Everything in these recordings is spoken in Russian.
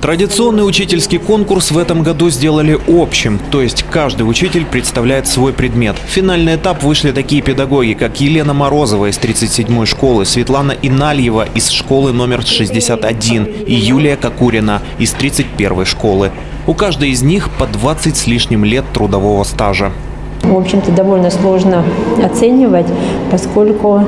Традиционный учительский конкурс в этом году сделали общим, то есть каждый учитель представляет свой предмет. В финальный этап вышли такие педагоги, как Елена Морозова из 37-й школы, Светлана Инальева из школы номер 61 и Юлия Кокурина из 31-й школы. У каждой из них по 20 с лишним лет трудового стажа. В общем-то, довольно сложно оценивать, поскольку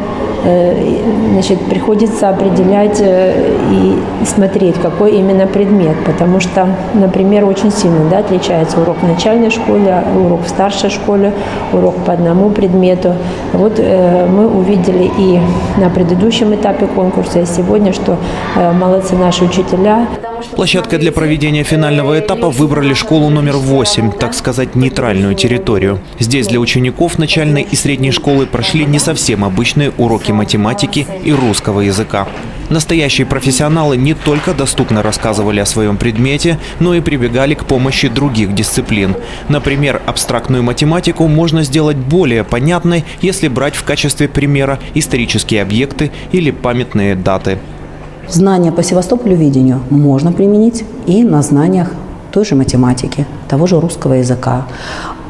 значит, приходится определять э, и смотреть, какой именно предмет. Потому что, например, очень сильно да, отличается урок в начальной школе, урок в старшей школе, урок по одному предмету. Вот э, мы увидели и на предыдущем этапе конкурса, и сегодня, что молодцы наши учителя. Площадкой для проведения финального этапа выбрали школу номер 8, так сказать, нейтральную территорию. Здесь для учеников начальной и средней школы прошли не совсем обычные уроки математики и русского языка. Настоящие профессионалы не только доступно рассказывали о своем предмете, но и прибегали к помощи других дисциплин. Например, абстрактную математику можно сделать более понятной, если брать в качестве примера исторические объекты или памятные даты. Знания по Севастополю видению можно применить и на знаниях той же математики, того же русского языка.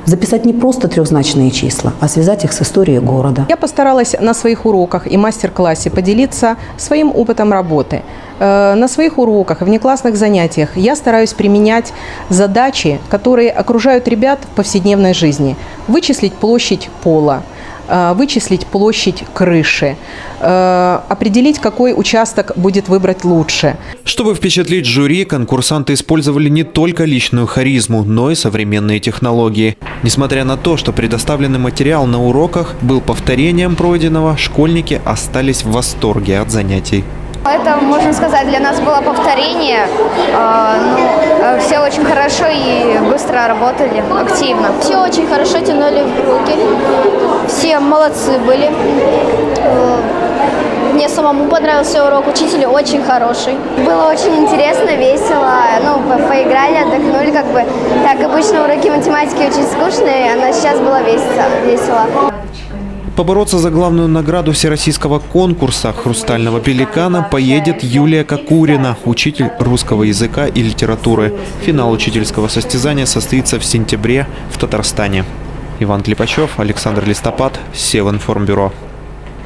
Записать не просто трехзначные числа, а связать их с историей города. Я постаралась на своих уроках и мастер-классе поделиться своим опытом работы. Э, на своих уроках и внеклассных занятиях я стараюсь применять задачи, которые окружают ребят в повседневной жизни. Вычислить площадь пола, вычислить площадь крыши, э, определить, какой участок будет выбрать лучше. Чтобы впечатлить жюри, конкурсанты использовали не только личную харизму, но и современные технологии. Несмотря на то, что предоставленный материал на уроках был повторением пройденного, школьники остались в восторге от занятий. Это, можно сказать, для нас было повторение. А, ну, все очень хорошо и быстро работали, активно. Все очень хорошо тянули руки. Все молодцы были. Э, мне самому понравился урок, учитель очень хороший. Было очень интересно, весело. Ну, по поиграли, отдохнули, как бы. Так, обычно уроки математики очень скучные, а сейчас было весело. весело. Побороться за главную награду всероссийского конкурса «Хрустального пеликана» поедет Юлия Кокурина, учитель русского языка и литературы. Финал учительского состязания состоится в сентябре в Татарстане. Иван Клепачев, Александр Листопад, Севинформбюро.